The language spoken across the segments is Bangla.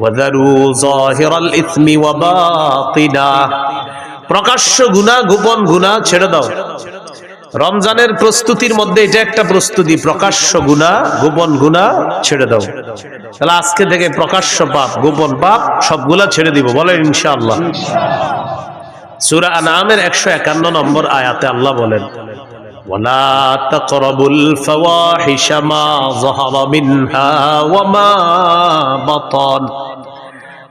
ওয়াদারু জাহিরাল ইসমি ওয়া প্রকাশ্য গুনাহ, গোপন গুনাহ ছেড়ে দাও। রমজানের প্রস্তুতির মধ্যে এটা একটা প্রস্তুতি, প্রকাশ্য গুণা গোপন গুণা ছেড়ে দাও। তাহলে আজকে থেকে প্রকাশ্য পাপ, গোপন পাপ সবগুলা ছেড়ে দিব, বলেন ইনশাআল্লাহ। সুরা আনামের একশো একান্ন নম্বর আয়াতে আল্লাহ বলেন ولا تقربوا الفواحش ما ظهر منها وما بطن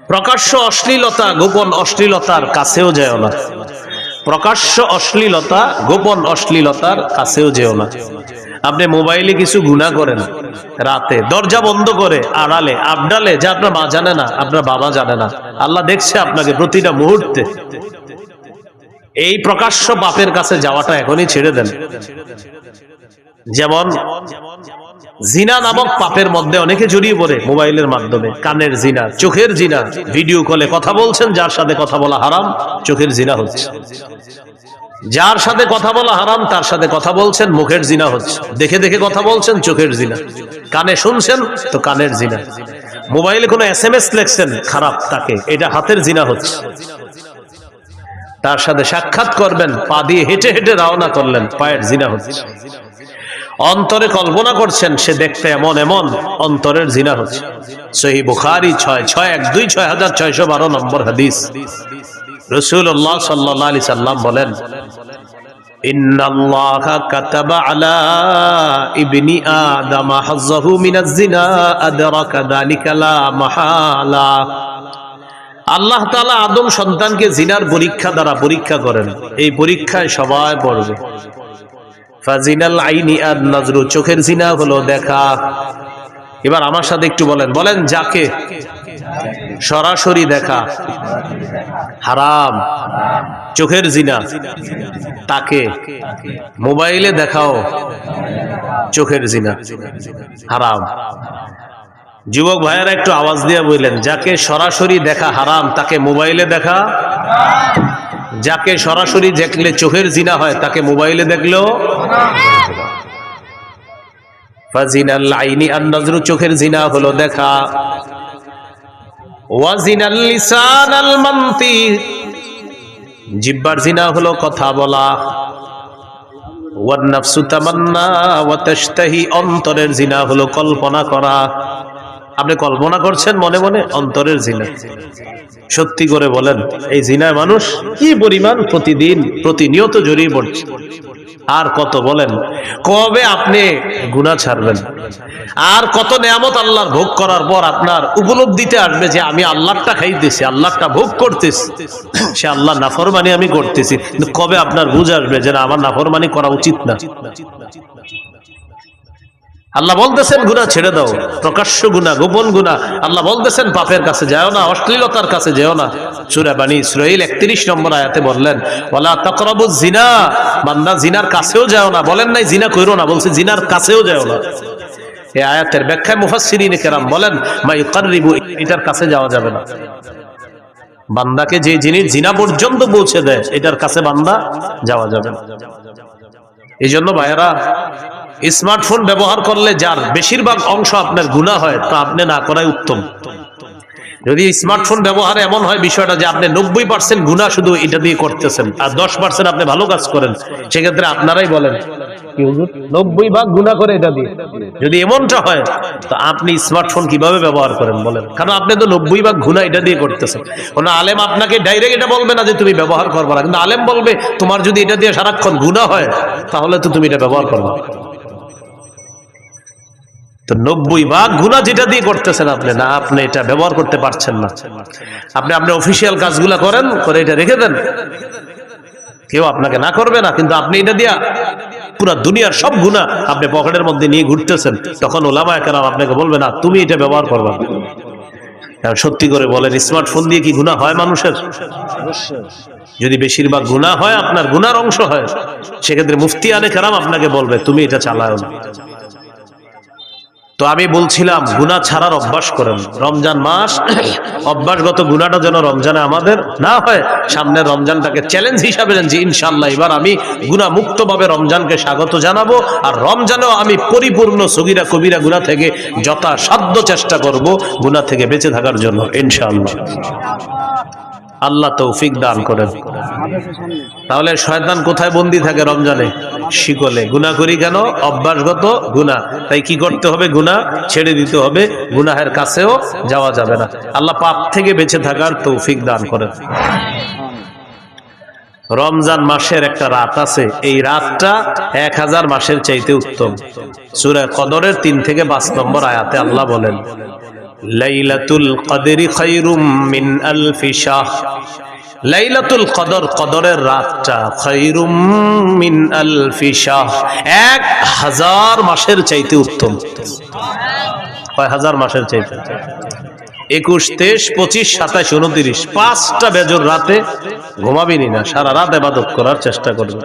প্রকাশ্য অশ্লীলতা গোপন অশ্লীলতার কাছেও যেও না প্রকাশ্য অশ্লীলতা গোপন অশ্লীলতার কাছেও যেও না আপনি মোবাইলে কিছু গুণা করেন রাতে দরজা বন্ধ করে আড়ালে আবডালে যা আপনার মা জানে না আপনার বাবা জানে না আল্লাহ দেখছে আপনাকে প্রতিটা মুহূর্তে এই প্রকাশ্য বাপের কাছে যাওয়াটা এখনই ছেড়ে দেন। যেমন জিনা নামক পাপের মধ্যে অনেকে জড়িয়ে পড়ে মোবাইলের মাধ্যমে। কানের জিনা, চোখের জিনা, ভিডিও কলে কথা বলছেন, যার সাথে কথা বলা হারাম, চোখের জিনা হচ্ছে। যার সাথে কথা বলা হারাম, তার সাথে কথা বলছেন, মুখের জিনা হচ্ছে। দেখে দেখে কথা বলছেন, চোখের জিনা। কানে শুনছেন, তো কানের জিনা। মোবাইলে কোনো এস এম এস লেখছেন, খারাপ তাকে, এটা হাতের জিনা হচ্ছে। তার সাথে সাক্ষাৎ করবেন, পা দিয়ে হেঁটে হেঁটে রওনা করলেন, পায়ের জিনা হচ্ছে। অন্তরে কল্পনা করছেন, সে দেখতে এমন এমন, অন্তরের জিনা হচ্ছে। সহি বুখারি ছয় ছয় এক দুই ছয় হাজার ছয়শো বারো নম্বর হাদিস। রসুল্লাহ সাল্লাহ আলি সাল্লাম বলেন إن আল্লাহ তালা আদম সন্তানকে জিনার পরীক্ষা দ্বারা পরীক্ষা করেন। এই পরীক্ষায় সবাই পড়বে। ফাজিনাল চোখের জিনা হলো দেখা। এবার আমার সাথে একটু বলেন বলেন যাকে? সরাসরি দেখা। হারাম। চোখের জিনা। তাকে? মোবাইলে দেখাও। চোখের জিনা। হারাম। যুবক ভাইয়েরা একটু আওয়াজ দিয়ে বললেন, যাকে সরাসরি দেখা হারাম, তাকে মোবাইলে দেখা। যাকে সরাসরি দেখলে চোখের জিনা হয়, তাকে মোবাইলে নজরু চোখের জিনা হলো দেখা। ওয়াজিনাল মান্তি, জিব্বার জিনা হলো কথা বলা। ওয়ান ওয়া অন্তরের জিনা হলো কল্পনা করা। আপনি কল্পনা করছেন মনে মনে? অন্তরের জিনা। সত্যি করে বলেন, এই জিনায় মানুষ কি পরিমাণ প্রতিদিন প্রতিনিয়ত জড়িয়ে পড়ছে? আর কত বলেন, কবে আপনি গুণা ছাড়বেন? আর কত নেয়ামত আল্লাহর ভোগ করার পর আপনার উপলব্ধিতে আসবে যে আমি আল্লাহটা খাইতেছি, আল্লাহটা ভোগ করতেছি। সে আল্লাহ নাফরমানি আমি করতেছি। কবে আপনার বুঝ আসবে যে আমার নাফরমানি করা উচিত না? আল্লাহ বলতেছেন, গুনাহ ছেড়ে দাও। প্রকাশ্য গুনাহ, গোপন গুনাহ। আল্লাহ বলতেছেন পাপের কাছে যাও না, অশ্লীলতার কাছে যেও না। সূরা বানী ইসরাঈল 31 নম্বর আয়াতে বললেন, ওয়ালা তাকরাবু জিনা বান্দা জিনার কাছেও যাও না, বলেন নাই জিনা কইরো না, বলছে জিনার কাছেও যাও না। এই আয়াতের ব্যাখ্যায় মুফাসসিরিনে কেরাম বলেন, মা ইউকাররিবু এটার কাছে যাওয়া যাবে না। বান্দাকে যে জিনিস জিনা পর্যন্ত পৌঁছে দেয়, এটার কাছে বান্দা যাওয়া যাবে না। এই জন্য ভাইয়েরা স্মার্টফোন ব্যবহার করলে যার বেশিরভাগ অংশ আপনার গুণা হয়, তা আপনি না করাই উত্তম। যদি স্মার্টফোন ব্যবহারে এমন হয় বিষয়টা যে আপনি নব্বই পার্সেন্ট গুণা শুধু এটা দিয়ে করতেছেন, আর দশ পার্সেন্ট আপনি ভালো কাজ করেন, সেক্ষেত্রে আপনারাই বলেন নব্বই ভাগ গুণা করে এটা দিয়ে। যদি এমনটা হয়, তো আপনি স্মার্টফোন কীভাবে ব্যবহার করেন বলেন? কারণ আপনি তো নব্বই ভাগ গুণা এটা দিয়ে করতেছেন। কোন আলেম আপনাকে ডাইরেক্ট এটা বলবে না যে তুমি ব্যবহার করবে না, কিন্তু আলেম বলবে, তোমার যদি এটা দিয়ে সারাক্ষণ গুণা হয়, তাহলে তো তুমি এটা ব্যবহার করবে। তো নব্বই ভাগ গুণা যেটা দিয়ে করতেছেন আপনি না, আপনি এটা ব্যবহার করতে পারছেন না। আপনি আপনার অফিসিয়াল কাজগুলা করেন, করে এটা রেখে দেন। কেউ আপনাকে না করবে না, কিন্তু আপনি এটা দিয়া পুরা দুনিয়ার সব গুণা আপনি পকেটের মধ্যে নিয়ে ঘুরতেছেন। তখন ওলামা কেরাম আপনাকে বলবে, না, তুমি এটা ব্যবহার করবে সত্যি করে বলেন স্মার্টফোন দিয়ে কি গুণা হয় মানুষের? যদি বেশিরভাগ গুণা হয়, আপনার গুনার অংশ হয়। সেক্ষেত্রে মুফতি আনে কেরাম আপনাকে বলবে, তুমি এটা চালাও না। তো আমি বলছিলাম গুণা ছাড়ার অভ্যাস করেন। রমজান মাস, অভ্যাসগত গুণাটা যেন রমজানে আমাদের না হয় সামনে রমজানটাকে চ্যালেঞ্জ হিসাবে নেন যে ইনশাল্লাহ এবার আমি গুণা মুক্তভাবে রমজানকে স্বাগত জানাব, আর রমজানেও আমি পরিপূর্ণ সগিরা কবিরা গুণা থেকে যথাসাধ্য চেষ্টা করব গুণা থেকে বেঁচে থাকার জন্য, ইনশাআল্লাহ। আল্লাহ তৌফিক দান করেন। তাহলে শয়তান কোথায় বন্দি থাকে রমজানে? শিকলে। গুণা করি কেন? অভ্যাসগত গুণা তাই কি করতে হবে? গুণা ছেড়ে দিতে হবে। গুনাহের কাছেও যাওয়া যাবে না। আল্লাহ পাপ থেকে বেঁচে থাকার তৌফিক দান করেন। রমজান মাসের একটা রাত আছে। এই রাতটা এক হাজার মাসের চাইতে উত্তম। সুরা কদরের তিন থেকে পাঁচ নম্বর আয়াতে আল্লাহ বলেন লাইলাতুল কদরি খাইরুম মিন আলফি শাহ। লাইলাতুল কদর, কদরের রাতটা খাইরুম মিন আলফি শাহ। এক হাজার মাসের চাইতে উত্তম। কয় হাজার মাসের চাইতে? একুশ, তেইশ, পঁচিশ সাতাশ উনত্রিশ। পাঁচটা বেজর রাতে ঘুমাবিনি না সারা রাত এবাদত করার চেষ্টা করবেন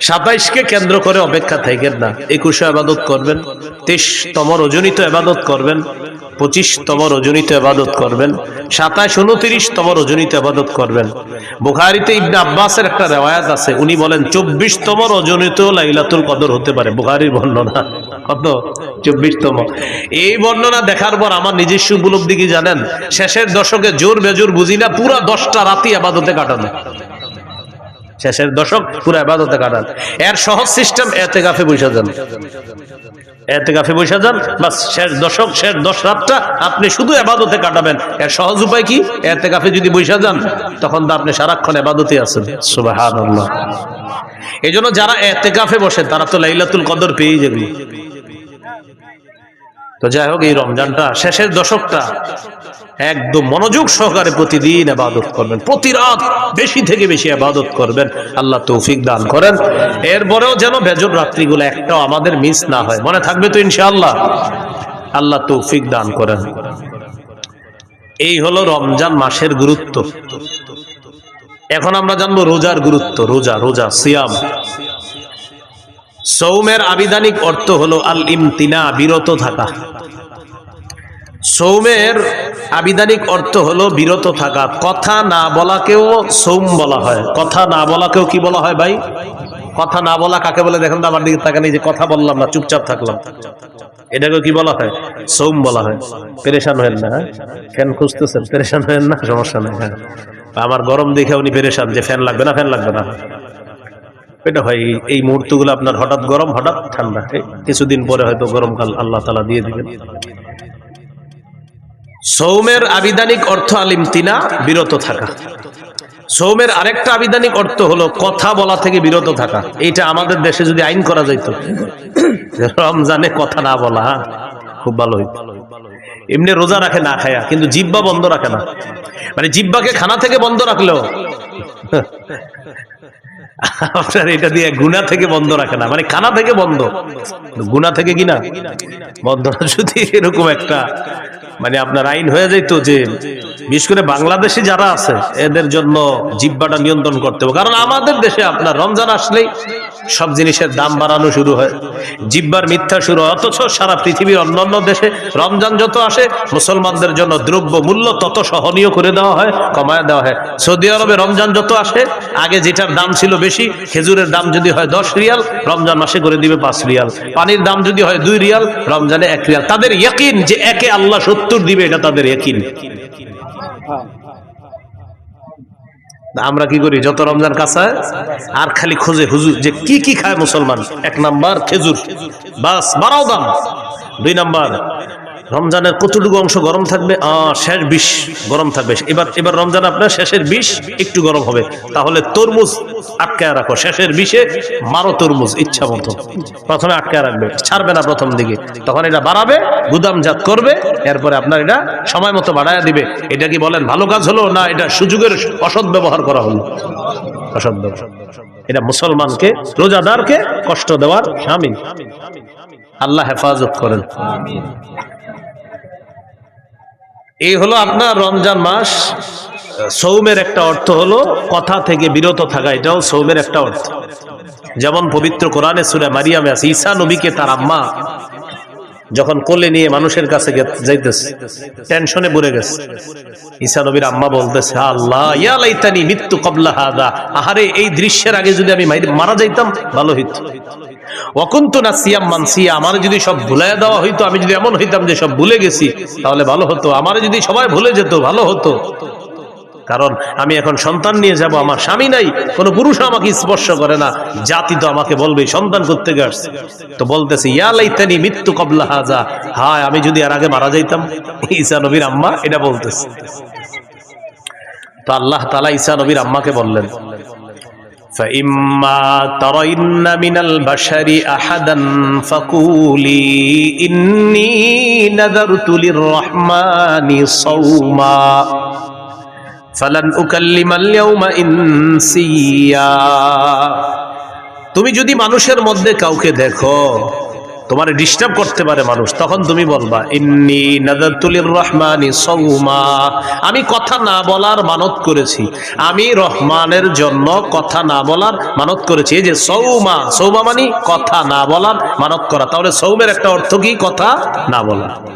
সাতাইশকে কেন্দ্র করে অপেক্ষা থাকেন না। একুশে আবাদত করবেন, তেইশতম রজনীত আবাদত করবেন পঁচিশতম রজনীত আবাদত করবেন, সাতাশ, উনত্রিশতম রজনীত আবাদত করবেন। বুখারিতে ইবনে আব্বাসের একটা রেওয়ায়াত আছে, উনি বলেন, চব্বিশতম রজনীত লাইলাতুল কদর হতে পারে, বুখারির বর্ণনা। কত? চব্বিশতম। এই বর্ণনা দেখার পর আমার নিজস্ব উপলব্ধি কি জানেন? শেষের দশকে জোর বেজোর বুঝি না, পুরা দশটা রাতি আবাদতে কাটানো। শেষের দশক, পুরো আবাদতে কাটান। এর সহজ সিস্টেম এতে গাফে বসে যান। এতে গাফে বসে যান, বাস শেষ দশক, শেষ দশ রাতটা আপনি শুধু আবাদতে কাটাবেন। এর সহজ উপায় কি? এতে গাফে যদি বসে যান, তখন তো আপনি সারাক্ষণ আবাদতে আছেন। সুবাহ এই জন্য যারা এতে গাফে বসে, তারা তো লাইলাতুল কদর পেয়ে যাবে। তো যাই হোক, এই রমজানটা শেষের দশকটা। একদম মনোযোগ সহকারে প্রতিদিন আবাদত করবেন। প্রতি রাত বেশি থেকে বেশি আবাদত করবেন। আল্লাহ তৌফিক দান করেন। এরপরেও যেন বেজর রাত্রিগুলো একটাও আমাদের মিস না হয়। মনে থাকবে তো ইনশাআল্লাহ। আল্লাহ তৌফিক দান করেন। এই হলো রমজান মাসের গুরুত্ব। এখন আমরা জানব রোজার গুরুত্ব। রোজা রোজা, সিয়াম। সৌমের আবিধানিক অর্থ হলো আল ইমতিনা বিরত থাকা। সৌমের আবিধানিক অর্থ হলো বিরত থাকা। কথা না বলাকেও সৌম বলা হয়। কথা না বলাকেও কি বলা হয় ভাই? কথা না বলা কাকে বলে? দেখেন তো আমার দিকে এই যে কথা বললাম না, চুপচাপ থাকলাম। এটাকে কি বলা হয়? সৌম বলা হয়। পেরেশান হয়েন না হ্যাঁ? ফ্যান খুঁজতেছেন, পেরেশান হয়েন না? সমস্যা নেই হ্যাঁ। আমার গরম দেখে উনি পেরেশান যে ফ্যান লাগবে না, ফ্যান লাগবে না। এটা হয় এই- মুহূর্তগুলো আপনার হঠাৎ গরম হঠাৎ ঠান্ডা। কিছুদিন পরে হয়তো গরমকাল আল্লাহ তালা দিয়ে দিবেন। সৌমের আবিধানিক অর্থ আলিমতিনা বিরত থাকা। সৌমের আরেকটা আবিধানিক অর্থ হলো কথা বলা থেকে বিরত থাকা। এইটা আমাদের দেশে যদি আইন করা যাইতো রমজানে কথা না বলা হ্যাঁ, খুব ভালো এমনি রোজা রাখে না খায়া কিন্তু জিব্বা বন্ধ রাখে না। মানে জিব্বাকে খানা থেকে বন্ধ রাখলেও আপনার এটা দিয়ে গুণা থেকে বন্ধ রাখে না। মানে খানা থেকে বন্ধ। গুণা থেকে কিনা বন্ধ না। যদি এরকম একটা মানে আপনার আইন হয়ে যাইতো যে, বিশেষ করে বাংলাদেশে যারা আছে, এদের জন্য জিব্বাটা নিয়ন্ত্রণ করতে হবে। কারণ আমাদের দেশে আপনার রমজান আসলেই সব জিনিসের দাম বাড়ানো শুরু হয়। জিব্বার মিথ্যা শুরু হয়। অথচ সারা পৃথিবীর অন্যান্য দেশে রমজান যত আসে, মুসলমানদের জন্য দ্রব্য মূল্য তত সহনীয় করে দেওয়া হয়, কমায় দেওয়া হয়। সৌদি আরবে রমজান যত আসে, আগে যেটার দাম ছিল বেশি, খেজুরের দাম যদি হয় দশ রিয়াল, রমজান মাসে করে দিবে পাঁচ রিয়াল। পানির দাম যদি হয় দুই রিয়াল, রমজানে এক রিয়াল। তাদের ইয়কিন যে একে আল্লাহ সত্তর দিবে, এটা তাদের ইয়কিন। আমরা কি করি? যত রমজান কাছায় আর খালি খোঁজে হুজুর যে কি কি খায় মুসলমান। এক নাম্বার খেজুর। বাস বাড়াও দাম। দুই নাম্বার রমজানের কতটুকু অংশ গরম থাকবে? শেষ বিষ গরম থাকবে। এবার এবার রমজান আপনার শেষের বিষ একটু গরম হবে। তাহলে তরমুজ আটকায় রাখো। শেষের বিষে মারো তরমুজ ইচ্ছা মতো প্রথমে আটকায় রাখবে। ছাড়বে না প্রথম দিকে। তখন এটা বাড়াবে, গুদামজাত করবে, এরপরে আপনার এটা সময় মতো বাড়ায় দিবে। এটা কি বলেন, ভালো কাজ হলো না এটা সুযোগের অসৎ ব্যবহার করা হলো? অসৎ ব্যবহার। এটা মুসলমানকে, রোজাদারকে কষ্ট দেওয়ার স্বামী আল্লাহ হেফাজত করেন। এই হলো আপনার রমজান মাস। সৌমের একটা অর্থ হলো কথা থেকে বিরত থাকা, এটাও সৌমের একটা অর্থ। যেমন পবিত্র কোরআনে সুরে মারিয়ামে আছে, ঈসা নবীকে তার আম্মা যখন কোলে নিয়ে মানুষের কাছে যাইতেছে, টেনশনে পড়ে গেছে। ঈসা নবীর আম্মা বলতেছে, আল্লাহ, ইয়া লাইতানি মৃত্যু কবলা হাদা। আহারে, এই দৃশ্যের আগে যদি আমি মারা যাইতাম, ভালো হইতো। অকুন্তু না মানসিয়া, আমার যদি সব ভুলাই দেওয়া হইতো, আমি যদি এমন হইতাম যে সব ভুলে গেছি, তাহলে ভালো হতো। আমার যদি সবাই ভুলে যেত, ভালো হতো। কারণ আমি এখন সন্তান নিয়ে যাব আমার স্বামী নাই কোনো পুরুষ আমাকে স্পর্শ করে না জাতি তো আমাকে বলবে সন্তান করতে আসছে তো বলতেছে ইয়া লাইতানি মৃত্যু কবলা হাজা হায় আমি যদি আর আগে মারা যাইতাম ঈসা নবীর আম্মা এটা বলতেছে তো আল্লাহ তালা ঈসা নবীর আম্মাকে বললেন فإما ترين من البشر أحدا فقولي إني نذرت للرحمن صوما ফালান তুমি যদি মানুষের মধ্যে কাউকে দেখো, তোমার ডিস্টার্ব করতে পারে মানুষ, তখন তুমি বলবা, ইন্নি নাজাতুলির রহমানি সৌমা আমি কথা না বলার মানত করেছি। আমি রহমানের জন্য কথা না বলার মানত করেছি। এই যে সৌমা সৌমা মানে কথা না বলার মানত করা। তাহলে সৌমের একটা অর্থ কি? কথা না বলা।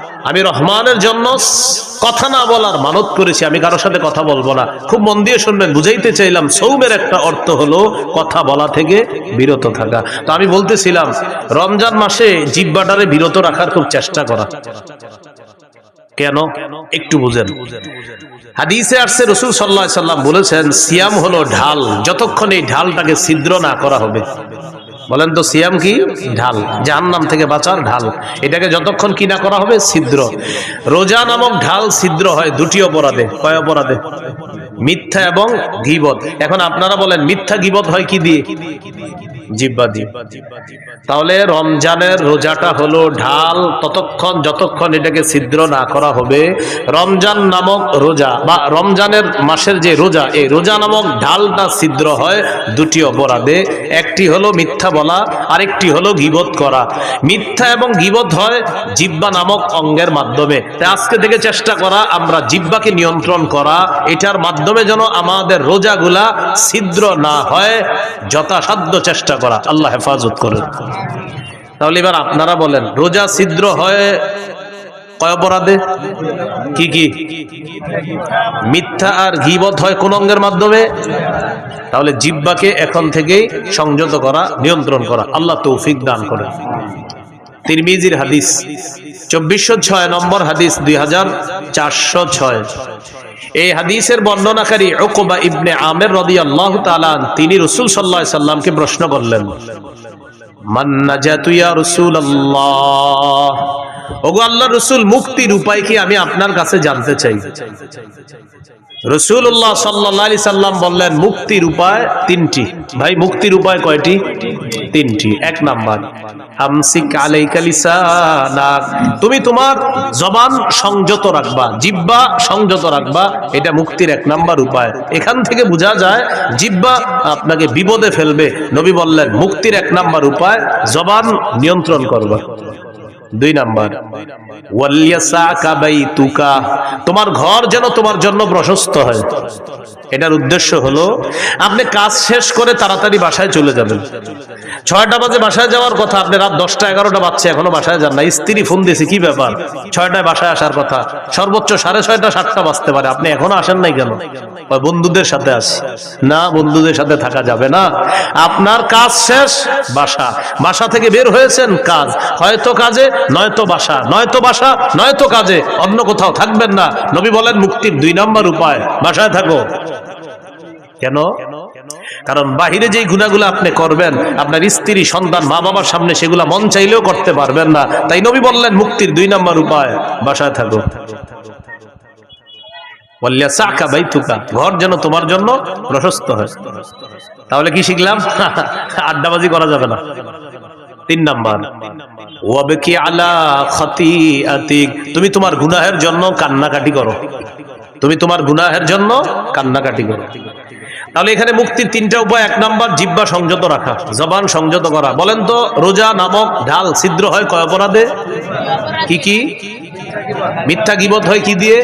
আমি রহমানের জন্য কথা না বলার মানত করেছি, আমি কারোর সাথে কথা বলব না। খুব মন দিয়ে শুনবেন, বুঝাইতে চাইলাম সৌমের একটা অর্থ হলো কথা বলা থেকে বিরত থাকা। তো আমি বলতেছিলাম, রমজান মাসে জিব্বাটারে বিরত রাখার খুব চেষ্টা করা। কেন? একটু বুঝেন। হাদিসে আসছে রসুল সাল্লাহ সাল্লাম বলেছেন, সিয়াম হলো ঢাল, যতক্ষণ এই ঢালটাকে ছিদ্র না করা হবে। বলেন তো, সিয়াম কি? ঢাল। জাহান্নাম থেকে বাঁচার ঢাল। এটাকে যতক্ষণ কি না করা হবে, ছিদ্র। রোজা নামক ঢাল ছিদ্র হয় দুটি অপরাধে। কয় অপরাধে? মিথ্যা এবং গিবত। এখন আপনারা বলেন, মিথ্যা গিবত হয় কি দিয়ে? জিব্বা দিয়ে। তাহলে রমজানের রোজাটা হলো ঢাল, ততক্ষণ যতক্ষণ এটাকে ছিদ্র না করা হবে, রমজান নামক রোজা বা রমজানের মাসের যে রোজা, এই রোজা নামক ঢালটা ছিদ্র হয় দুটি অপরাধে। একটি হলো মিথ্যা বলা, আরেকটি হলো গিবত করা। মিথ্যা এবং গিবত হয় জিব্বা নামক অঙ্গের মাধ্যমে। তাই আজকে থেকে চেষ্টা করা, আমরা জিব্বাকে নিয়ন্ত্রণ করা, এটার মাধ্যমে যেন আমাদের রোজাগুলা ছিদ্র না হয়, যথাসাধ্য চেষ্টা করা, আল্লাহ হেফাজত করেন। তাহলে এবার আপনারা বলেন, রোজা ছিদ্র হয় কয় অপরাধে? কি কি? মিথ্যা আর গিবত হয় মাধ্যমে? তাহলে জিব্বাকে এখন থেকেই সংযত করা, নিয়ন্ত্রণ করা, আল্লাহ তৌফিক দান করে তিরমিজির হাদিস, চব্বিশশো ছয় নম্বর হাদিস, দুই হাজার চারশো ছয়। এই হাদিসের বর্ণনাকারী ওকবা ইবনে আমের রদি আল্লাহ তালান তিনি রসুল সাল্লাহ সাল্লামকে প্রশ্ন করলেন মান্না জাতুয়া রসুল রাসূলুল্লাহ? ওগো আল্লাহ রসুল, মুক্তির উপায় কি আমি আপনার কাছে জানতে চাই? সাল্লি সাল্লাম বললেন, মুক্তির উপায় তিনটি। ভাই, মুক্তির উপায় কয়টি? তিনটি। এক নাম্বার। তুমি তোমার জবান সংযত রাখবা জিব্বা সংযত রাখবা, এটা মুক্তির এক নাম্বার উপায়। এখান থেকে বোঝা যায় জিব্বা আপনাকে বিপদে ফেলবে। নবী বললেন, মুক্তির এক নাম্বার উপায়, জবান নিয়ন্ত্রণ করবা। দুই নাম্বার। তোমার ঘর যেন তোমার জন্য প্রশস্ত হয়। এটার উদ্দেশ্য হলো, আপনি কাজ শেষ করে তাড়াতাড়ি বাসায় চলে যাবেন। ছয়টা বাজে বাসায় যাওয়ার কথা, আপনি রাত দশটা এগারোটা বাজছে, এখনও বাসায় যান না। স্ত্রী ফোন দিয়েছে, কি ব্যাপার? ছয়টায় বাসায় আসার কথা। সর্বোচ্চ সাড়ে ছয়টা, সাতটা বাজতে পারে। আপনি এখনও আসেন নাই কেন? বন্ধুদের সাথে আসি না, বন্ধুদের সাথে থাকা যাবে না। আপনার কাজ শেষ, বাসা। বাসা থেকে বের হয়েছেন, কাজ। হয়তো কাজে, নয়তো বাসা। নয়তো বাসা, নয়তো কাজে। অন্য কোথাও থাকবেন না। নবী বলেন, মুক্তির দুই নম্বর উপায়। বাসায় থাকো। কেন? কারণ বাহিরে যেই গুণাগুলো আপনি করবেন, আপনার স্ত্রী, সন্তান মা বাবার সামনে সেগুলা মন চাইলেও করতে পারবেন না। তাই নবী বললেন, মুক্তির দুই নম্বর উপায়, বাসায় থাকো। ঘর যেন তোমার জন্য প্রশস্ত হয়। তাহলে কি শিখলাম? আড্ডাবাজি করা যাবে না। তিন নাম্বার, ওয়াবকি আলা খাতিআতিক তুমি তোমার গুনাহের জন্য কান্নাকাটি করো। তুমি তোমার গুনাহের জন্য কান্নাকাটি করো। তাহলে এখানে মুক্তির তিনটা উপায়। এক নাম্বার জিব্বা সংযত রাখা, জবান সংযত করা। বলেন তো, রোজা নামক ঢাল ছিদ্র হয় কয় অপরাধে? কি কি? মিথ্যা গিবত হয় কি দিয়ে?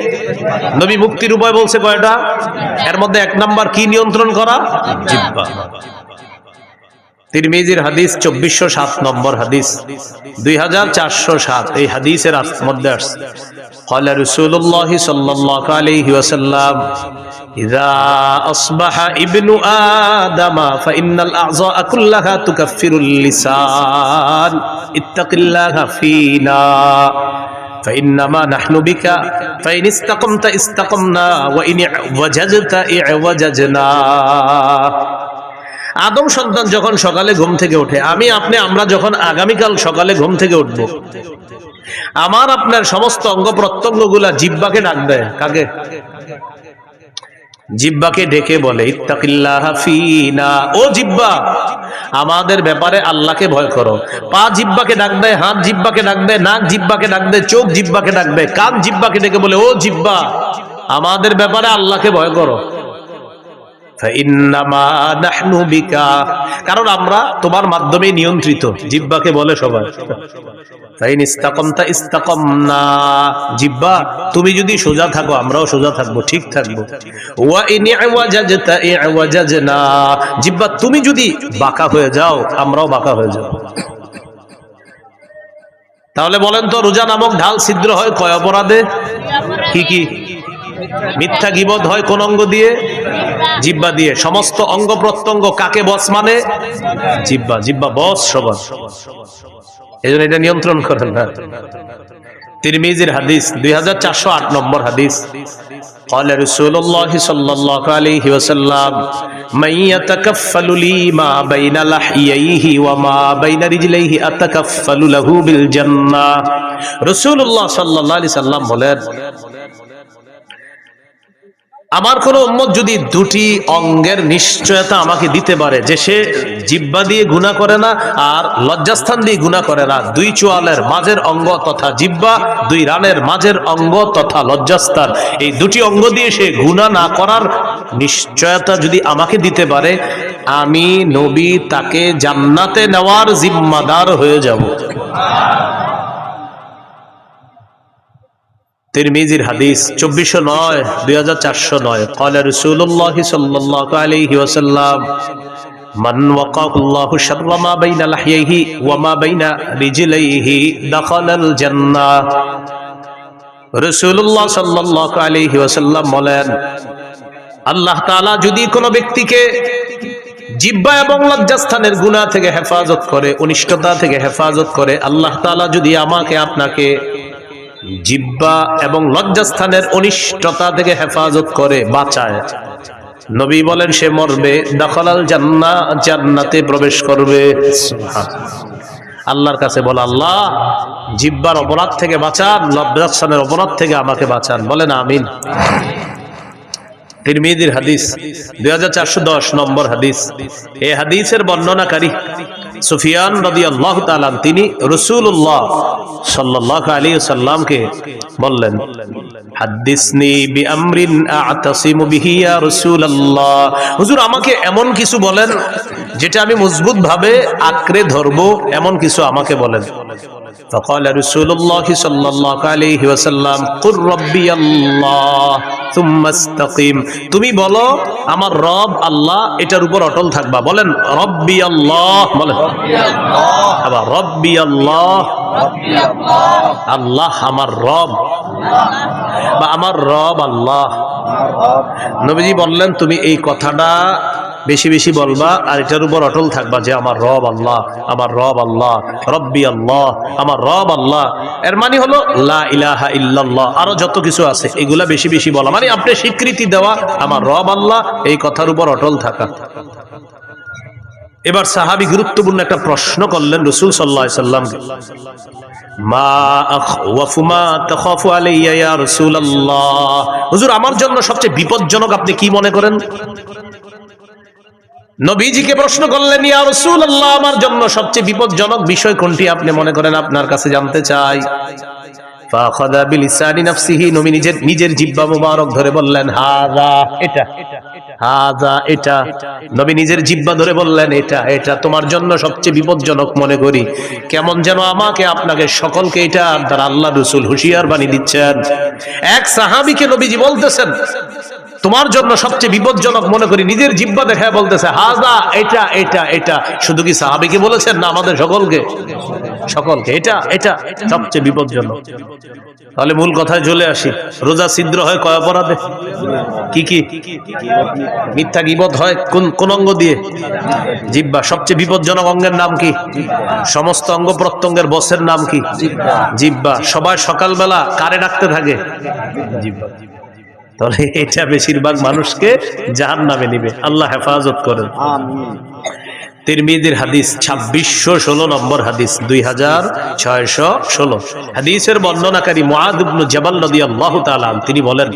নবী মুক্তির উপায় বলছে কয়টা? এর মধ্যে এক নাম্বার, কি নিয়ন্ত্রণ করা? জিব্বা তিরমিজির হাদিস, চব্বিশশো সাত নম্বর হাদিস, দুই হাজার চারশো সাত। এই হাদিসের মধ্যে আসছে। রসুল্লাহ সাল্লাহ إذا أصبح ابن آدم فإن الأعضاء كلها تكفر اللسان اتق الله فينا فإنما نحن بك فإن استقمت استقمنا وإن اعوججت اعوججنا আদম সন্তান যখন সকালে ঘুম থেকে ওঠে আমি আপনি আমরা যখন আগামীকাল সকালে ঘুম থেকে উঠব আমার আপনার সমস্ত অঙ্গ প্রত্যঙ্গ গুলা জিব্বাকে ডাক দেয় কাকে জিব্বাকে ডেকে বলে ইত্তাকিল্লাহিনা ও জিব্বা, আমাদের ব্যাপারে আল্লাহকে ভয় করো। পা জিব্বাকে ডাক দেয়, হাত জিব্বাকে ডাক দেয়, নাক জিব্বাকে ডাক দেয়, চোখ জিব্বাকে ডাকবে কান জিব্বাকে ডেকে বলে, ও জিব্বা, আমাদের ব্যাপারে আল্লাহকে ভয় করো। কারণ আমরা তোমার মাধ্যমে নিয়ন্ত্রিত। জিব্বাকে বলে সবাই। তুমি যদি সোজা থাকো, আমরাও সোজা থাকব, ঠিক থাকব। জিব্বা তুমি যদি বাঁকা হয়ে যাও, আমরাও বাঁকা হয়ে যাব। তাহলে বলেন তো, রোজা নামক ঢাল ছিদ্র হয় কয় অপরাধে? কি কি? মিথ্যা গিবদ হয় কোন অঙ্গ দিয়ে জিব্বা দিয়ে সমস্ত অঙ্গ প্রত্যঙ্গ কাকে বস মানে জিব্বা জিব্বা বস সবার এই জন্য এটা নিয়ন্ত্রণ করেন না তিরমিজির হাদিস দুই হাজার চারশো আট নম্বর হাদিস قال رسول الله صلى الله عليه وسلم من يتكفل لي ما بين لحييه وما بين رجليه أتكفل له بالجنة رسول الله صلى الله عليه وسلم বলেন আমার কোন উম্মত যদি দুটি অঙ্গের নিশ্চয়তা আমাকে দিতে পারে, যে সে জিব্বা দিয়ে গুণা করে না আর লজ্জাস্থান দিয়ে গুণা করে না, দুই চোয়ালের মাঝের অঙ্গ তথা জিব্বা, দুই রানের মাঝের অঙ্গ তথা লজ্জাস্থান, এই দুটি অঙ্গ দিয়ে সে গুণা না করার নিশ্চয়তা যদি আমাকে দিতে পারে, আমি নবী তাকে জান্নাতে নেওয়ার জিম্মাদার হয়ে যাব। তিরমিজির হাদিস চব্বিশশো নয় দুই হাজার চারশো নয় কলে রসুল্লাহ সাল্লাহ আলহি ওসাল্লাম من وقاه الله شر ما بين لحييه وما بين رجليه دخل الجنة রসুল্লাহ সাল্লাহ আলহি ওসাল্লাম বলেন আল্লাহ তাআলা যদি কোনো ব্যক্তিকে জিব্বা এবং লজ্জাস্থানের গুণা থেকে হেফাজত করে অনিষ্টতা থেকে হেফাজত করে আল্লাহ তাআলা যদি আমাকে আপনাকে জিব্বা এবং লজ্জাস্থানের অনিষ্টতা থেকে হেফাজত করে, বাঁচায়। নবী বলেন, সে মরবে, দখলাল জান্না, জান্নাতে প্রবেশ করবে। আল্লাহর কাছে বল, আল্লাহ, জিব্বার অপরাধ থেকে বাঁচান, লজ্জাস্থানের অপরাধ থেকে আমাকে বাঁচান। বলেন, আমিন। তিরমিজির হাদিস, দুই হাজার চারশো দশ নম্বর হাদিস। এই হাদিসের বর্ণনাকারী সুফিয়ান রদি আল্লাহ তালান তিনি রসুল্লাহ সাল্লাহ আলী সাল্লামকে বললেন, হাদিসনি আমাকে এমন কিছু বলেন যেটা আমি মজবুত ভাবে আঁকড়ে ধরবো এমন কিছু আমাকে বলেন فقال رسول الله صلى الله عليه وسلم قل ربي الله ثم استقيم তুমি বলো আমার রব আল্লাহ এটার উপর অটল থাকবা বলেন রব্বি আল্লাহ বলেন আবার রব্বি আল্লাহ আল্লাহ আমার রব বা আমার রব আল্লাহ নবীজি বললেন তুমি এই কথাটা বেশি বেশি বলবা আর এটার উপর অটল থাকবা যে আমার রব আল্লাহ আমার রব আল্লাহ রব্বি আল্লাহ আমার রব আল্লাহ। এর মানে হলো লা ইলাহা ইল্লাল্লাহ। আরও যত কিছু আছে এগুলা বেশি বেশি বলা। মানে আপনি স্বীকৃতি দেওয়া আমার রব আল্লাহ এই কথার উপর অটল থাকা। এবার সাহাবি গুরুত্বপূর্ণ একটা প্রশ্ন করলেন রসুল সাল্লাহ সাল্লামকে হুজুর আমার জন্য সবচেয়ে বিপজ্জনক আপনি কি মনে করেন? নবীজিকে প্রশ্ন করলেন, ইয়া রাসূলুল্লাহ, আমার জন্য সবচেয়ে বিপজ্জনক বিষয় কোনটি আপনি মনে করেন আপনার কাছে জানতে চাই? ফাখাদা বিলিসানি নাফসিহি, নবী নিজের নিজের জিহ্বা মোবারক ধরে বললেন, হাযা, এটা হাযা, এটা। নবী নিজের জিহ্বা ধরে বললেন, এটা এটা তোমার জন্য সবচেয়ে বিপজ্জনক মনে করি। কেমন যেন আমাকে, আপনাকে সকলকে এটা দ্বারা আল্লাহ রাসূল হুঁশিয়ার বানিয়ে দিচ্ছেন। এক সাহাবীকে নবীজি বলতেছেন তোমার জন্য সবচেয়ে বিপজ্জনক মনে করি, নিজের জিব্বা দেখায় বলতেছে, হাজা, এটা এটা এটা। শুধু কি সাহাবিকে বলেছেন না আমাদের সকলকে? সকলকে। এটা এটা সবচেয়ে বিপজ্জনক। তাহলে মূল কথায় চলে আসি। রোজা ছিদ্র হয় কয় অপরাধে? কি কি? মিথ্যা গিবত হয় কোন কোন অঙ্গ দিয়ে? জিব্বা সবচেয়ে বিপজ্জনক অঙ্গের নাম কি? সমস্ত অঙ্গ প্রত্যঙ্গের বসের নাম কি? জিব্বা সবাই সকালবেলা কারে ডাকতে থাকে? জিব্বা তাহলে এটা বেশিরভাগ মানুষকে জাহান নামে নিবে আল্লাহ হেফাজত করেন তিরমিদির হাদিস ছাব্বিশশো ষোলো নম্বর হাদিস দুই হাজার ছয়শো ষোলো হাদিসের বর্ণনাকারী মহাদুবনু জবাল নদী আল্লাহ তালাম তিনি বলেন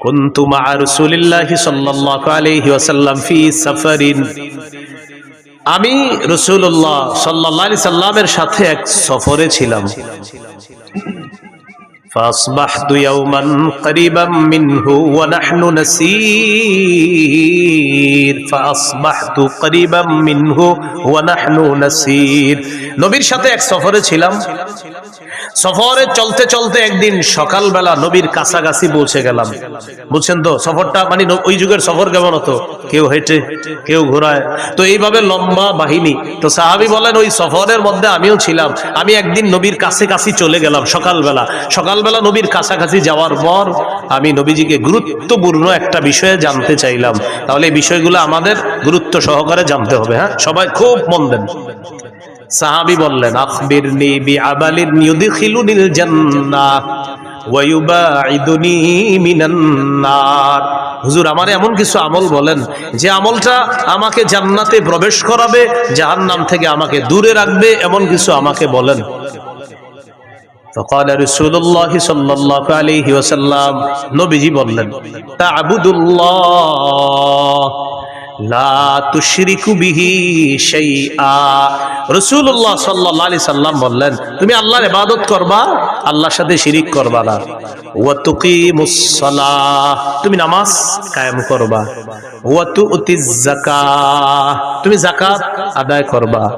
كنت مع رسول الله صلى الله عليه وسلم في سفر আমি রসুল্লাহ সাল্লাহ আলি সাল্লামের সাথে এক সফরে ছিলাম فأصبحت يوما قريبا منه ونحن نسير فأصبحت قريبا منه ونحن نسير নবীর সাথে এক সফরে ছিলাম সফরে চলতে চলতে একদিন সকালবেলা নবীর কাছাকাছি পৌঁছে গেলাম। বুঝছেন তো? সফরটা মানে ওই যুগের সফর কেমন হতো? কেউ হেঁটে, কেউ ঘোরায়। তো এইভাবে লম্বা বাহিনী। তো সাহাবি বলেন, ওই সফরের মধ্যে আমিও ছিলাম। আমি একদিন নবীর কাছে কাছে চলে গেলাম সকালবেলা। সকালবেলা নবীর কাছাকাছি যাওয়ার পর আমি নবীজিকে গুরুত্বপূর্ণ একটা বিষয়ে জানতে চাইলাম। তাহলে এই বিষয়গুলো আমাদের গুরুত্ব সহকারে জানতে হবে হ্যাঁ? সবাই খুব মন দেন। সাহাবি বললেন আখবিরনি বিআমালিন ইউদখিলুনিল জান্নাহ ওয়া ইউবাইদুনি মিনান নার হুজুর আমার এমন কিছু আমল বলেন যে আমলটা আমাকে জান্নাতে প্রবেশ করাবে জাহান্নাম থেকে আমাকে দূরে রাখবে এমন কিছু আমাকে বলেন فقال رسول الله صلى الله عليه وسلم নবীজি বললেন তা'বুদুল্লাহ লা তুশরিকু বিহি শাইআ। রাসূলুল্লাহ সাল্লাল্লাহু আলাইহি সাল্লাম বললেন, তুমি আল্লাহর ইবাদত করবা, আল্লাহর সাথে শিরিক করবা না। ওয়া তুকিমুস সালাহ, তুমি নামাজ কায়েম করবা। ওয়া তুতিজ যাকাত তুমি যাকাত আদায় করবা।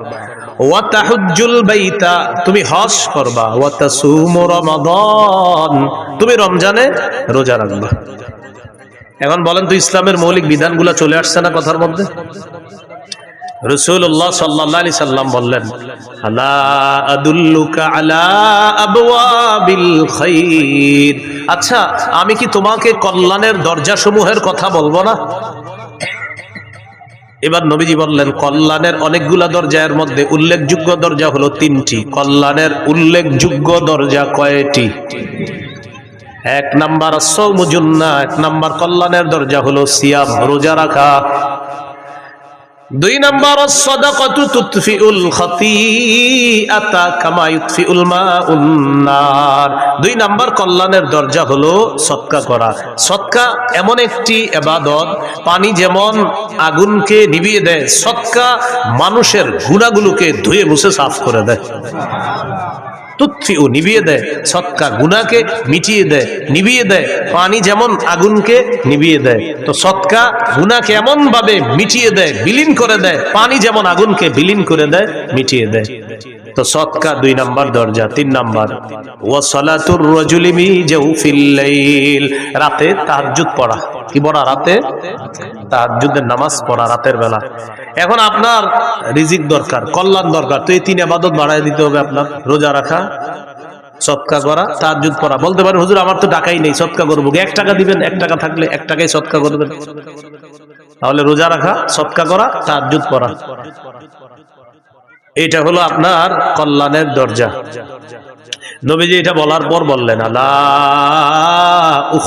বাইতা, তুমি হজ করবা। ওয়া তাসুমু রমাদান, তুমি রমজানে রোজা রাখবা। এখন বলেন তো ইসলামের মৌলিক বিধানগুলো চলে আসছে না কথার মধ্যে? রসুল্লাহ সাল্লাহ সাল্লাম বললেন, আলা আবওয়াবিল খাইর আচ্ছা আমি কি তোমাকে কল্যাণের দরজা সমূহের কথা বলব না? এবার নবীজি বললেন, কল্যাণের অনেকগুলা দরজার মধ্যে উল্লেখযোগ্য দরজা হলো তিনটি। কল্যাণের উল্লেখযোগ্য দরজা কয়টি? এক নাম্বার সৌমুজুন্না, এক নাম্বার কল্যাণের দরজা হলো সিয়াম, রোজা রাখা। দুই নাম্বার সদাকাতু তুতফিউল খাতিআতা কামা ইউতফিউল মাউন নার। দুই নাম্বার কল্যাণের দরজা হলো সৎকা করা। সৎকা এমন একটি এবাদত, পানি যেমন আগুনকে নিভিয়ে দেয় সৎকা মানুষের গুণাগুলোকে ধুয়ে মুছে সাফ করে দেয়। তুৎফি ও নিভিয়ে দেয় সৎকা গুনাকে মিটিয়ে দেয় নিভিয়ে দেয়, পানি যেমন আগুনকে নিভিয়ে দেয়, তো সৎকা গুনাকে এমন ভাবে মিটিয়ে দেয়, বিলীন করে দেয়, পানি যেমন আগুনকে বিলীন করে দেয়, মিটিয়ে দেয়। তো সৎকা দুই নাম্বার দরজা, তিন নাম্বার। ও সলাতুর রজুলিমি লাইল। রাতে তাহাজ্জুদ পড়া। কি পড়া? রাতে? তাহাজ্জুদের নামাজ পড়া রাতের বেলা। এখন আপনার রিজিক দরকার, কল্যাণ দরকার। তো এই তিন আবাদত বাড়াই দিতে হবে আপনার, রোজা রাখা, সৎকা করা, তাহাজ্জুদ পড়া। বলতে পারেন, হুজুর, আমার তো টাকাই নেই, সৎকা করব এক টাকা দিবেন, এক টাকা থাকলে এক টাকায় সৎকা করবেন। তাহলে রোজা রাখা, সৎকা করা, তাহাজ্জুদ পড়া। এটা হলো আপনার কল্যাণের দরজা। নবীজি এটা বলার পর বললেন, আলা উখ